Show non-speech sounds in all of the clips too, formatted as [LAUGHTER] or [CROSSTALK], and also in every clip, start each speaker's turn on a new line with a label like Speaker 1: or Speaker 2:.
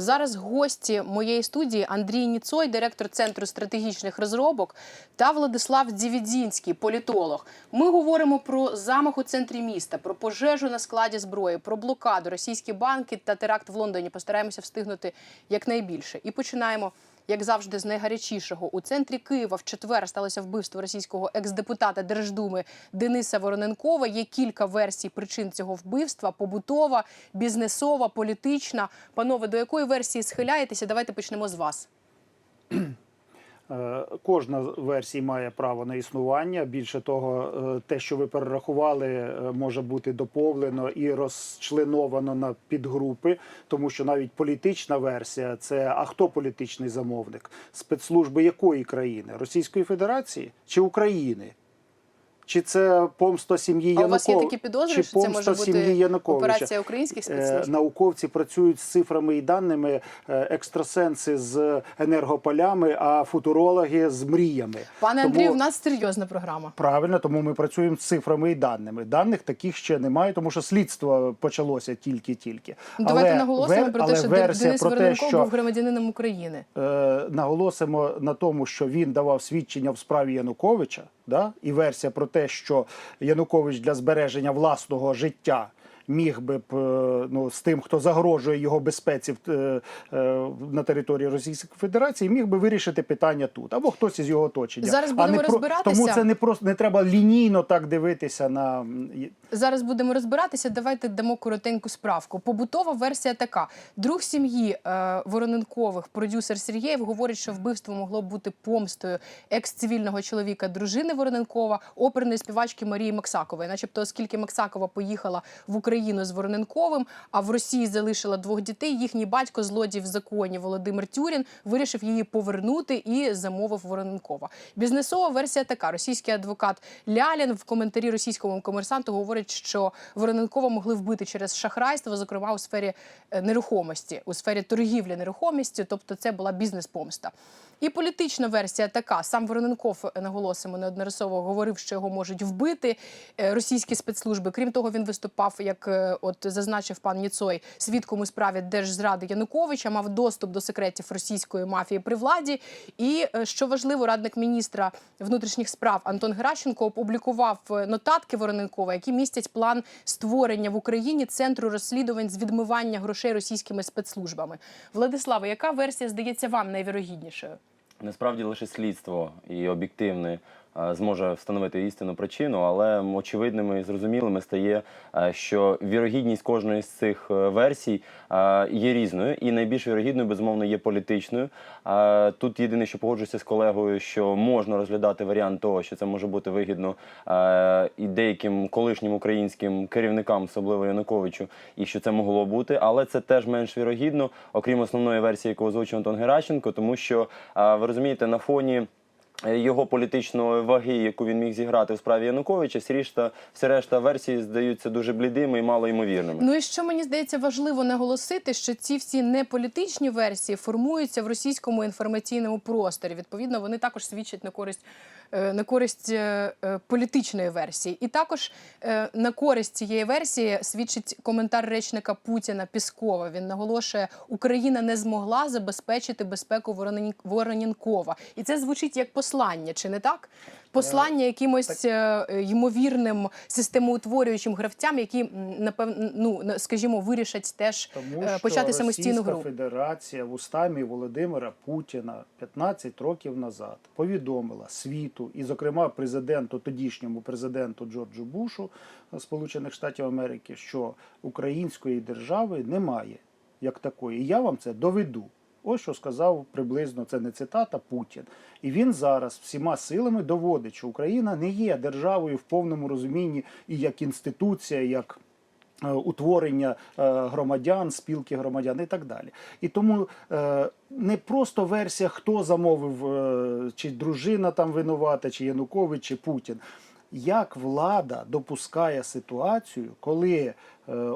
Speaker 1: Зараз гості моєї студії Андрій Ніцой, директор центру стратегічних розробок, та Владислав Дівідзінський, політолог. Ми говоримо про замах у центрі міста, про пожежу на складі зброї, про блокаду, російські банки та теракт в Лондоні. Постараємося встигнути якнайбільше. І починаємо. Як завжди, з найгарячішого у центрі Києва в четвер сталося вбивство російського екс-депутата Держдуми Дениса Вороненкова. Є кілька версій причин цього вбивства: побутова, бізнесова, політична. Панове, до якої версії схиляєтеся? Давайте почнемо з вас.
Speaker 2: Кожна версія має право на існування. Більше того, е, те, що ви перерахували, е, може бути доповнено і розчленовано на підгрупи, тому що навіть політична версія це а хто політичний замовник? Спецслужби якої країни? Російської Федерації чи України? Чи це помста сім'ї
Speaker 1: А у вас є такі підозри, що це може бути
Speaker 2: Януковича?
Speaker 1: операція українських
Speaker 2: Е,
Speaker 1: спецслужб?
Speaker 2: Науковці працюють з цифрами і даними, е, екстрасенси з енергополями, а футурологи з мріями.
Speaker 1: Пане
Speaker 2: Тому-
Speaker 1: Андрію, в нас серйозна програма.
Speaker 2: Правильно, тому ми працюємо з цифрами і даними. Даних таких ще немає, тому що слідство почалося тільки-тільки.
Speaker 1: Давайте
Speaker 2: Але
Speaker 1: наголосимо
Speaker 2: вер-
Speaker 1: про те, що Денис
Speaker 2: про те, що
Speaker 1: був громадянином України.
Speaker 2: е, наголосимо на тому, що він давав свідчення в справі Януковича, да? і версія про те, що Янукович для збереження власного життя. Міг би е, ну з тим, хто загрожує його безпеці е, е, на території Російської Федерації, міг би вирішити питання тут або хтось із його оточення.
Speaker 1: Зараз
Speaker 2: А
Speaker 1: будемо
Speaker 2: не про- Тому це не просто не треба лінійно так дивитися на
Speaker 1: Зараз будемо розбиратися. Давайте дамо коротеньку справку. Побутова версія така: друг сім'ї е, Вороненкових, продюсер Сергієв, говорить, що вбивство могло бути помстою екс-цивільного чоловіка дружини Вороненкова, оперної співачки Марії Максакової. Начебто, оскільки Максакова поїхала в Україну з Вороненковим, а в Росії залишила двох дітей. Їхній батько, злодій в законі Володимир Тюрін, вирішив її повернути і замовив Вороненкова. Бізнесова версія така: російський адвокат Лялін в коментарі російському комерсанту говорить, що Вороненкова могли вбити через шахрайство, зокрема у сфері е, нерухомості, у сфері торгівлі нерухомістю, тобто це була бізнес-помста. І політична версія така: сам Вороненков е, наголосимо неодноразово говорив, що його можуть вбити е, російські спецслужби. Крім того, він виступав, як е, от зазначив пан Ніцой, свідком у справі держзради Януковича, мав доступ до секретів російської мафії при владі. І що важливо, радник міністра внутрішніх справ Антон Геращенко опублікував нотатки Вороненкова, які містять план створення в Україні центру розслідувань з відмивання грошей російськими спецслужбами. Владиславе, яка версія здається вам найвірогіднішою?
Speaker 3: Насправді лише слідство і об'єктивне зможе встановити істинну причину, але очевидним і зрозумілим стає, е, що вірогідність кожної з цих е, версій е, є різною, і найбільш вірогідною, безумовно, є політичною. Е, Тут єдине, що погоджуюся з колегою, що можна розглядати варіант того, що це може бути вигідно е, і деяким колишнім українським керівникам, особливо Януковичу, і що це могло бути, але це теж менш вірогідно, окрім основної версії, яку озвучив Антон Геращенко, тому що е, ви розумієте, на фоні. Його політичної ваги, яку він міг зіграти в справі Януковича, всі решта, всі решта версії здаються дуже блідими і малоймовірними.
Speaker 1: Ну і що мені здається важливо наголосити, що ці всі неполітичні версії формуються в російському інформаційному просторі. Відповідно, вони також свідчать на користь. Е, На користь е, е, політичної версії, і також на користь цієї версії свідчить коментар речника Путіна Піскова. Він наголошує, Україна не змогла забезпечити безпеку Воронен- Вороненкова, і це звучить як послання, чи не так? Послання якимось е, е, ймовірним системоутворюючим гравцям, які напевно, ну скажімо, вирішать теж
Speaker 2: Тому
Speaker 1: е,
Speaker 2: що
Speaker 1: почати самостійну
Speaker 2: Російська
Speaker 1: гру.
Speaker 2: Федерація в устамі Володимира Путіна 15 років назад повідомила світу, і, зокрема, президенту, тодішньому президенту Джорджу Бушу е, Сполучених Штатів Америки, що української держави немає як такої. І я вам це доведу. Ось що сказав приблизно це не цитата Путін. І він зараз всіма силами доводить, що Україна не є державою в повному розумінні і як інституція, як е, утворення е, громадян, спілки громадян і так далі. І тому е, не просто версія, хто замовив, чи дружина там винувата, чи Янукович, чи Путін. Як влада допускає ситуацію, коли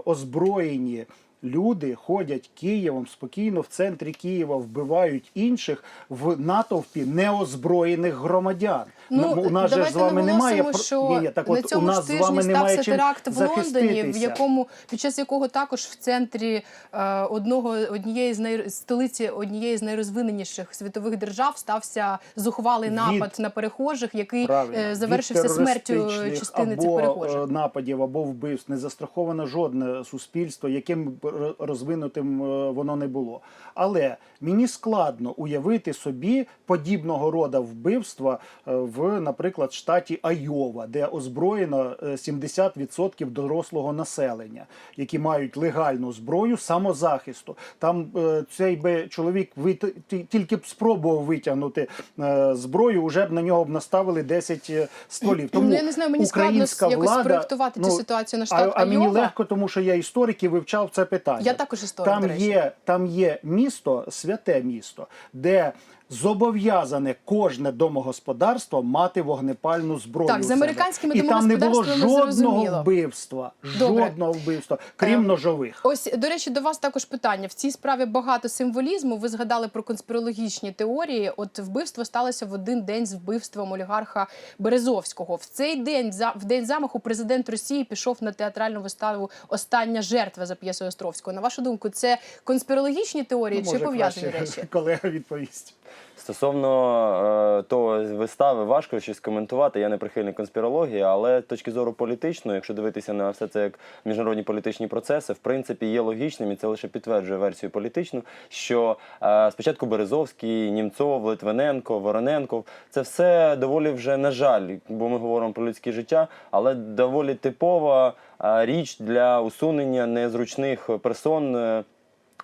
Speaker 2: озброєні люди ходять Києвом спокійно в центрі Києва, вбивають інших в натовпі неозброєних громадян.
Speaker 1: Ну,
Speaker 2: у нас же з вами немає
Speaker 1: що
Speaker 2: Ні, ні, так
Speaker 1: на
Speaker 2: от у
Speaker 1: цьому
Speaker 2: нас
Speaker 1: ж
Speaker 2: з
Speaker 1: тижні
Speaker 2: вами немає
Speaker 1: стався
Speaker 2: чим
Speaker 1: теракт в Лондоні, в якому під час якого також в центрі е, одного однієї з най... столиці однієї з найрозвиненіших світових держав стався зухвалий
Speaker 2: Від-
Speaker 1: напад на перехожих, який
Speaker 2: Правильно.
Speaker 1: е, завершився смертю частини цих
Speaker 2: або,
Speaker 1: перехожих.
Speaker 2: е, нападів або вбивств не застраховано жодне суспільство, яким розвинутим е, воно не було. Але мені складно уявити собі подібного роду вбивства е, в, наприклад, штаті Айова, де озброєно е, 70% дорослого населення, які мають легальну зброю самозахисту. Там е, цей би чоловік вит- тільки б спробував витягнути е, зброю, вже б на нього б наставили 10 е, стволів. Тому
Speaker 1: Ну, я не знаю, мені складно
Speaker 2: українська
Speaker 1: якось
Speaker 2: влада,
Speaker 1: проєктувати цю ситуацію на штат
Speaker 2: а, а мені легко, тому що я історик і вивчав це питання.
Speaker 1: Я також історик, до
Speaker 2: Там
Speaker 1: речі.
Speaker 2: є, там є місто, святе місто, де зобов'язане кожне домогосподарство мати вогнепальну зброю.
Speaker 1: Так, з американськими
Speaker 2: і там не було жодного
Speaker 1: зрозуміло.
Speaker 2: вбивства,
Speaker 1: Добре.
Speaker 2: жодного вбивства, крім
Speaker 1: Ем,
Speaker 2: ножових.
Speaker 1: Ось до речі, до вас також питання. В цій справі багато символізму. Ви згадали про конспірологічні теорії. От вбивство сталося в один день з вбивством олігарха Березовського. В цей день за в день замаху президент Росії пішов на театральну виставу Остання жертва за п'єсою Островського. На вашу думку, це конспірологічні теорії
Speaker 2: Ну,
Speaker 1: чи пов'язані речі? [LAUGHS]
Speaker 2: Колега відповість.
Speaker 3: Стосовно е, того вистави важко щось коментувати. Я не прихильник конспірології, але з точки зору політичної, якщо дивитися на все це як міжнародні політичні процеси, в принципі є логічним, і це лише підтверджує версію політичну. Що е, спочатку Березовський, Німцов, Литвиненко, Вороненко це все доволі вже на жаль, бо ми говоримо про людське життя, але доволі типова е, річ для усунення незручних персон. е,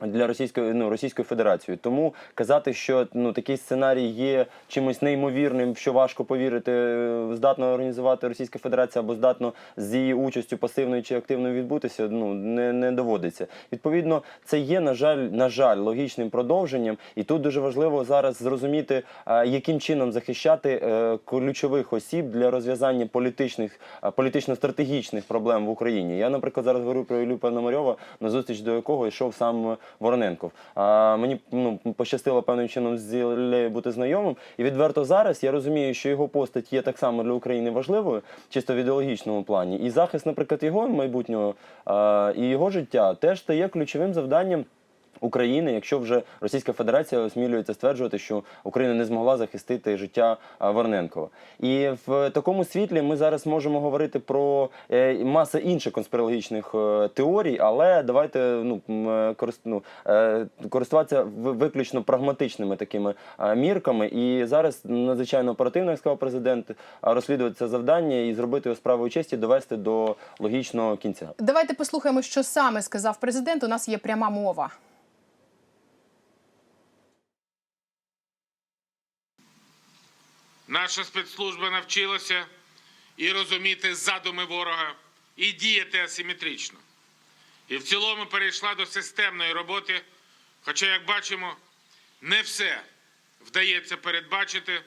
Speaker 3: для російської ну російської федерації. Тому казати, що ну такий сценарій є чимось неймовірним, що важко повірити, е, здатна організувати Російська Федерація або здатно з її участю пасивною чи активною відбутися. Ну не, не доводиться. Відповідно, це є на жаль, на жаль, логічним продовженням, і тут дуже важливо зараз зрозуміти, яким чином захищати е, ключових осіб для розв'язання політичних політично-стратегічних проблем в Україні. Я, наприклад, зараз говорю про Ілю Пономарьова, на зустріч до якого йшов сам Вороненков. А мені ну пощастило певним чином з Іллею бути знайомим. І відверто зараз я розумію, що його постать є так само для України важливою, чисто в ідеологічному плані. І захист, наприклад, його майбутнього а, і його життя теж стає ключовим завданням. України, якщо вже Російська Федерація осмілюється стверджувати, що Україна не змогла захистити життя Варненкова. І в такому світлі ми зараз можемо говорити про е, масу інших конспірологічних е, теорій, але давайте ну, е, ну, користуватися виключно прагматичними такими мірками. І зараз надзвичайно оперативно, як сказав президент, розслідувати це завдання і зробити його справою честі, довести до логічного кінця.
Speaker 1: Давайте послухаємо, що саме сказав президент. У нас є пряма мова.
Speaker 4: Наша спецслужба навчилася і розуміти задуми ворога, і діяти асиметрично. І в цілому перейшла до системної роботи, хоча, як бачимо, не все вдається передбачити,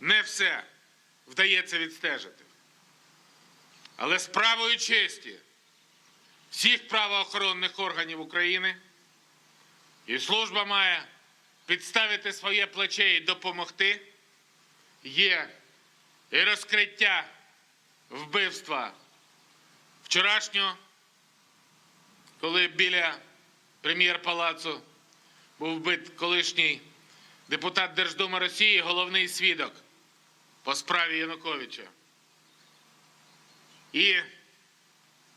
Speaker 4: не все вдається відстежити. Але справою честі всіх правоохоронних органів України і служба має підставити своє плече і допомогти є і розкриття вбивства вчорашнього, коли біля прем'єр-палацу був вбит колишній депутат Держдуми Росії, головний свідок по справі Януковича. І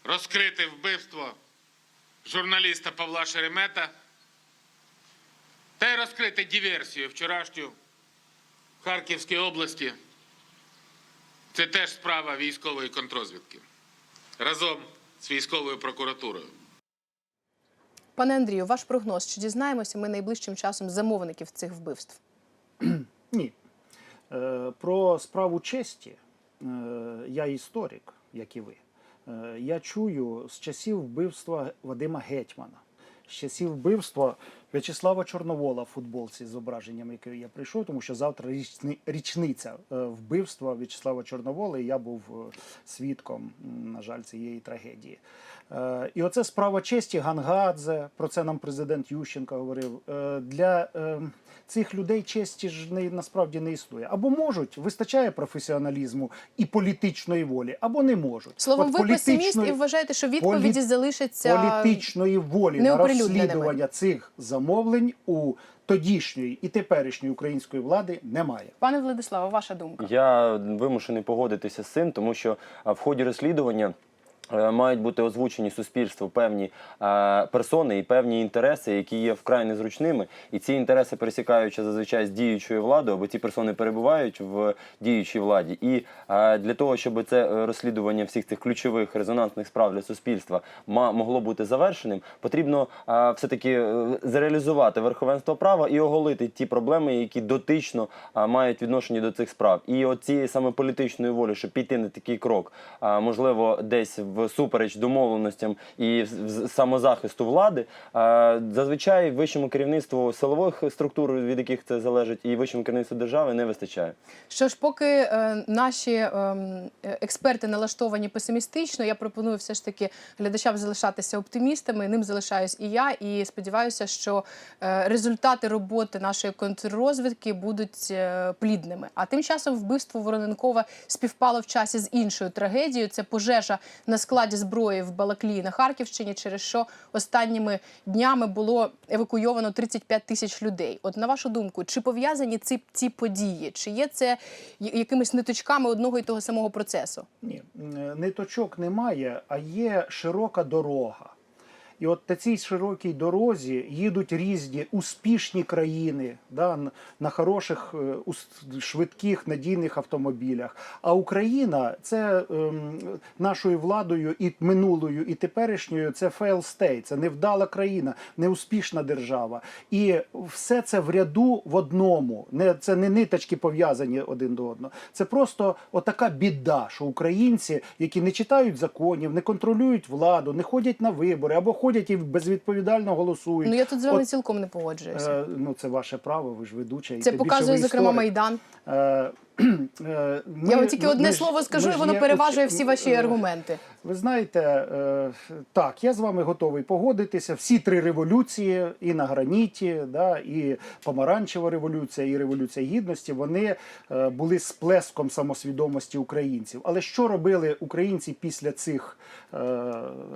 Speaker 4: розкрити вбивство журналіста Павла Шеремета та й розкрити диверсію вчорашню в Харківській області. Це теж справа військової контрозвідки разом з військовою прокуратурою.
Speaker 1: Пане Андрію, ваш прогноз, чи дізнаємося ми найближчим часом замовників цих вбивств? [CLEARS THROAT]
Speaker 2: Ні. Е, Про справу честі е, я історик, як і ви. Е, Я чую з часів вбивства Вадима Гетьмана, з часів вбивства В'ячеслава Чорновола в футболці з зображенням, яке я прийшов, тому що завтра річни- річниця е, вбивства В'ячеслава Чорновола, і я був е, свідком, на жаль, цієї трагедії. Е, І оце справа честі Гангадзе, про це нам президент Ющенко говорив. Для цих людей честі ж не, насправді не існує. Або можуть, вистачає професіоналізму і політичної волі, або не можуть.
Speaker 1: Словом,
Speaker 2: От
Speaker 1: ви песиміст і вважаєте, що відповіді
Speaker 2: полі-
Speaker 1: залишаться
Speaker 2: політичної волі на розслідування цих замовлень у тодішньої і теперішньої української влади немає.
Speaker 1: Пане Владиславе, ваша думка?
Speaker 3: Я вимушений погодитися з цим, тому що в ході розслідування. Е, Мають бути озвучені суспільству певні е, персони і певні інтереси, які є вкрай незручними, і ці інтереси пересікаються зазвичай з діючою владою, бо ці персони перебувають в діючій владі. І е, для того, щоб це е, розслідування всіх цих ключових резонансних справ для суспільства могло бути завершеним, потрібно е, все-таки е, зреалізувати верховенство права і оголити ті проблеми, які дотично мають відношення до цих справ. І от цієї саме політичної волі, щоб піти на такий крок, а, можливо, десь всупереч домовленостям і самозахисту влади, зазвичай вищому керівництву силових структур, від яких це залежить, і вищому керівництву держави не вистачає.
Speaker 1: Що ж, поки е, наші ем, експерти налаштовані песимістично, я пропоную все ж таки глядачам залишатися оптимістами. Ним залишаюсь і я, і сподіваюся, що е, результати роботи нашої контррозвідки будуть е, плідними. А тим часом вбивство Вороненкова співпало в часі з іншою трагедією. Це пожежа на складі зброї в Балаклії на Харківщині, через що останніми днями було евакуйовано 35 тисяч людей. От на вашу думку, чи пов'язані ці, ці події? Чи є це якимись ниточками одного і того самого процесу?
Speaker 2: Ні, ниточок немає, а є широка дорога. І от на цій широкій дорозі їдуть різні успішні країни да, на хороших, е, швидких, надійних автомобілях. А Україна це ем, нашою владою і минулою, і теперішньою це fail state, це невдала країна, неуспішна держава. І все це в ряду в одному. Не, це не ниточки пов'язані один до одного. Це просто отака біда, що українці, які не читають законів, не контролюють владу, не ходять на вибори або ходять і безвідповідально голосують.
Speaker 1: Ну я тут з вами
Speaker 2: От,
Speaker 1: цілком не погоджуюся.
Speaker 2: е, ну це ваше право, ви ж ведуча. і
Speaker 1: Це показує, зокрема. Майдан.
Speaker 2: Е, [CLEARS THROAT] ми-
Speaker 1: я вам тільки
Speaker 2: ми-
Speaker 1: одне
Speaker 2: ми
Speaker 1: слово скажу, і воно
Speaker 2: є
Speaker 1: переважує всі ваші
Speaker 2: е,
Speaker 1: аргументи.
Speaker 2: Ви знаєте, е, так, я з вами готовий погодитися. Всі три революції, і на граніті, да, і помаранчева революція, і революція гідності, вони е, були сплеском самосвідомості українців. Але що робили українці після цих е,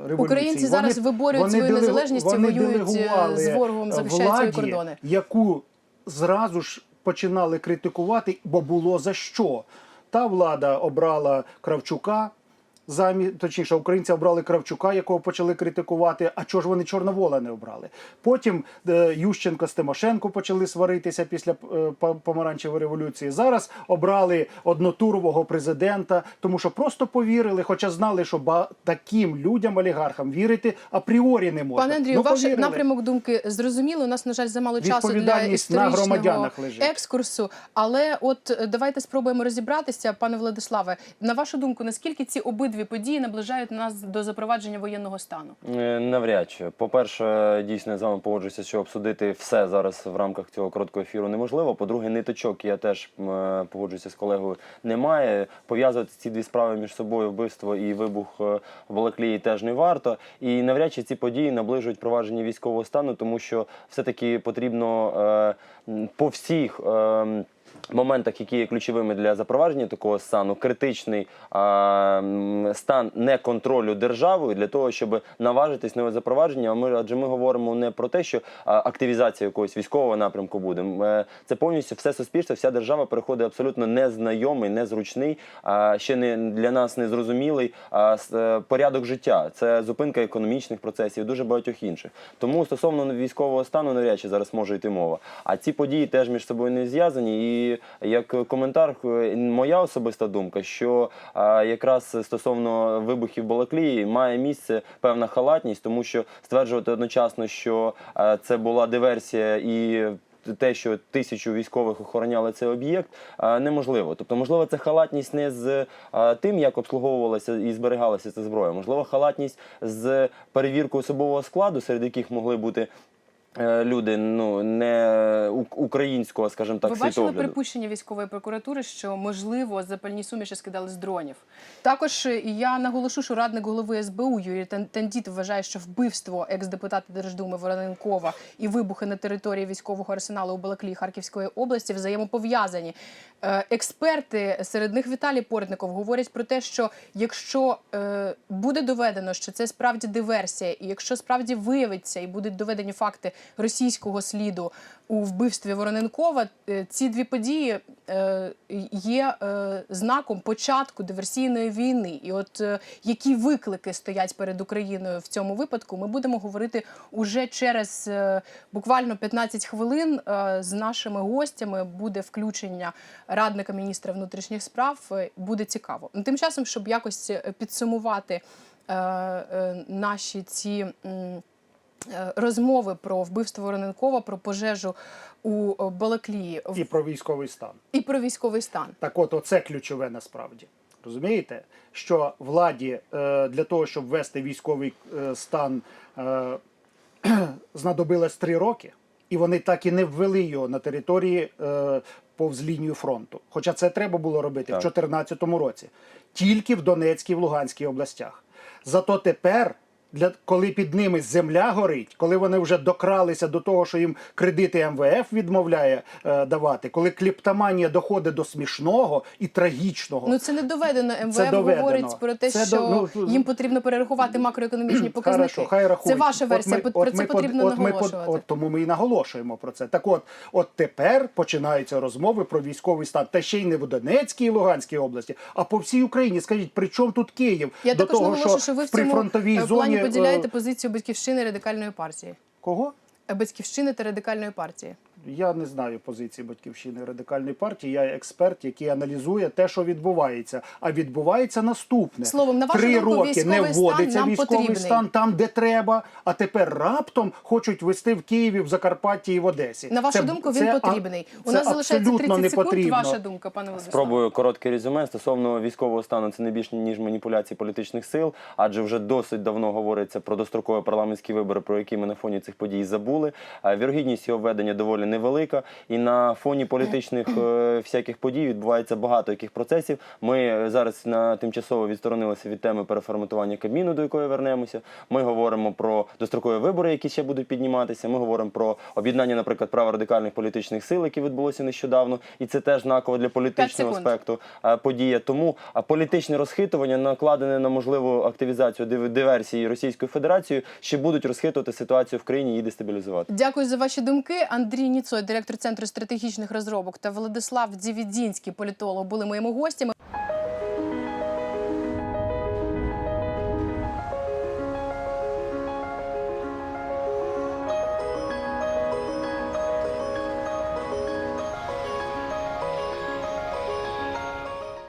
Speaker 2: революцій?
Speaker 1: Українці зараз виборюють свою незалежність і
Speaker 2: вони
Speaker 1: воюють, е, з ворогом, захищають свої кордони.
Speaker 2: яку зразу ж починали критикувати, бо було за що. Та влада обрала Кравчука. Замі... Точніше, українці обрали Кравчука, якого почали критикувати. А чого ж вони Чорновола не обрали? Потім е, Ющенко з Тимошенко почали сваритися після е, по- помаранчевої революції. Зараз обрали однотурового президента, тому що просто повірили, хоча знали, що ба... таким людям, олігархам, вірити апріорі не можна.
Speaker 1: Пане Андрію,
Speaker 2: Ну,
Speaker 1: ваш напрямок думки зрозуміло. У нас, на жаль, замало часу для
Speaker 2: Відповідальність на
Speaker 1: екскурсу. Але от е, давайте спробуємо розібратися, пане Владиславе. На вашу думку, наскільки ці обидві події наближають нас до запровадження воєнного стану?
Speaker 3: Е, Навряд чи. По-перше, дійсно я з вами погоджуюся, що обсудити все зараз в рамках цього короткого ефіру неможливо. По-друге, ниточок я теж е, погоджуюся з колегою. Немає. Пов'язувати ці дві справи між собою, вбивство і вибух е, в Балаклії теж не варто. І навряд чи ці події наближують провадження військового стану, тому що все-таки потрібно е, по всіх. е, м, моментах, які є ключовими для запровадження такого стану, критичний а, стан неконтролю державою для того, щоб наважитись на його запровадження. А ми адже ми говоримо не про те, що активізація якогось військового напрямку буде. Е, Це повністю все суспільство, вся держава переходить абсолютно незнайомий, незручний, а ще не для нас незрозумілий е, порядок життя. Це зупинка економічних процесів, дуже багатьох інших. Тому стосовно військового стану навряд чи зараз може йти мова. А ці події теж між собою не зв'язані. І як коментар, е, моя особиста думка, що а, якраз стосовно вибухів Балаклії має місце певна халатність, тому що стверджувати одночасно, що а, це була диверсія і. Те, що тисячу військових охороняли цей об'єкт, неможливо. Тобто, можливо, це халатність не з тим, як обслуговувалася і зберігалася ця зброя. Можливо, халатність з перевіркою особового складу, серед яких могли бути е, люди ну не українського, скажімо так,
Speaker 1: Ви бачили
Speaker 3: світогляду.
Speaker 1: припущення військової прокуратури, що можливо запальні суміші скидали з дронів. Також е, я наголошу, що радник голови СБУ Юрій Тендіт вважає, що вбивство екс-депутата Держдуми Вороненкова і вибухи на території військового арсеналу у Балаклії Харківської області взаємопов'язані. Е, Експерти, серед них Віталій Портников, говорять про те, що якщо е, буде доведено, що це справді диверсія, і якщо справді виявиться і будуть доведені факти російського сліду у вбивстві Вороненкова, е, ці дві події е, є е, знаком початку диверсійної війни. І от які виклики стоять перед Україною в цьому випадку, ми будемо говорити уже через буквально 15 хвилин з нашими гостями. Буде включення радника міністра внутрішніх справ. Буде цікаво. Ну, Тим часом, щоб якось підсумувати наші ці. Е, Розмови про вбивство Вороненкова, про пожежу у е, Балаклії
Speaker 2: І про військовий стан.
Speaker 1: і про військовий стан.
Speaker 2: Так от, оце ключове насправді. Розумієте, що владі е, для того, щоб ввести військовий стан, [CLEARS THROAT] знадобилось три роки, і вони так і не ввели його на території повз лінію фронту. Хоча це треба було робити
Speaker 3: Так.
Speaker 2: в 2014 році, тільки в Донецькій, в Луганській областях. Зато тепер. Для коли під ними земля горить, коли вони вже докралися до того, що їм кредити МВФ відмовляє е, давати, коли кліптоманія доходить до смішного і трагічного,
Speaker 1: Ну це не доведено. МВФ
Speaker 2: Це доведено.
Speaker 1: говорить про те,
Speaker 2: Це
Speaker 1: що
Speaker 2: до- ну,
Speaker 1: їм потрібно перерахувати макроекономічні [CLEARS THROAT] показники.
Speaker 2: Хорошо, хай рахують.
Speaker 1: Це ваша
Speaker 2: От
Speaker 1: версія.
Speaker 2: ми-
Speaker 1: про
Speaker 2: от
Speaker 1: це
Speaker 2: ми
Speaker 1: потрібно
Speaker 2: от
Speaker 1: наголошувати.
Speaker 2: От тому ми і наголошуємо про це. Так от, от тепер починаються розмови про військовий стан. Та ще й не в Донецькій і Луганській області, а по всій Україні. Скажіть, при чому тут Київ?
Speaker 1: Я
Speaker 2: До
Speaker 1: також
Speaker 2: того,
Speaker 1: наголошую, що ви в цьому
Speaker 2: прифронтовій
Speaker 1: е,
Speaker 2: зоні
Speaker 1: поділяєте
Speaker 2: е,
Speaker 1: позицію батьківщини радикальної партії.
Speaker 2: кого?
Speaker 1: Е, Батьківщини та радикальної партії.
Speaker 2: Я не знаю позиції батьківщини радикальної партії. Я експерт, який аналізує те, що відбувається. А відбувається наступне:
Speaker 1: Словом, на вашу
Speaker 2: три
Speaker 1: думку,
Speaker 2: роки не
Speaker 1: військовий стан
Speaker 2: вводиться військовий
Speaker 1: потрібний.
Speaker 2: стан там, де треба. А тепер раптом хочуть вести в Києві, в Закарпатті і в Одесі.
Speaker 1: На вашу
Speaker 2: Це-
Speaker 1: думку, він
Speaker 2: це
Speaker 1: потрібний. У
Speaker 2: це
Speaker 1: нас залишається
Speaker 2: абсолютно
Speaker 1: 30 секунд. Ваша думка, пане Владиславе.
Speaker 3: Спробую коротке резюме стосовно військового стану. Це не більш ніж маніпуляції політичних сил, адже вже досить давно говориться про дострокові парламентські вибори, про які ми на фоні цих подій забули. А Вірогідність його введення доволі невелика, і на фоні політичних е, всяких подій відбувається багато яких процесів. Ми е, зараз на тимчасово відсторонилися від теми переформатування Кабміну, до якої вернемося. Ми говоримо про дострокові вибори, які ще будуть підніматися. Ми говоримо про об'єднання, наприклад, праворадикальних політичних сил, які відбулося нещодавно, і це теж знаково для політичного аспекту е, подія. Тому політичне розхитування, накладене на можливу активізацію див- диверсії Російською Федерацією, ще будуть розхитувати ситуацію в країні і дестабілізувати.
Speaker 1: Дякую за ваші думки. Андрій Ніцой, директор центру стратегічних розробок, та Владислав Дзівідінський, політолог, були моїми гостями.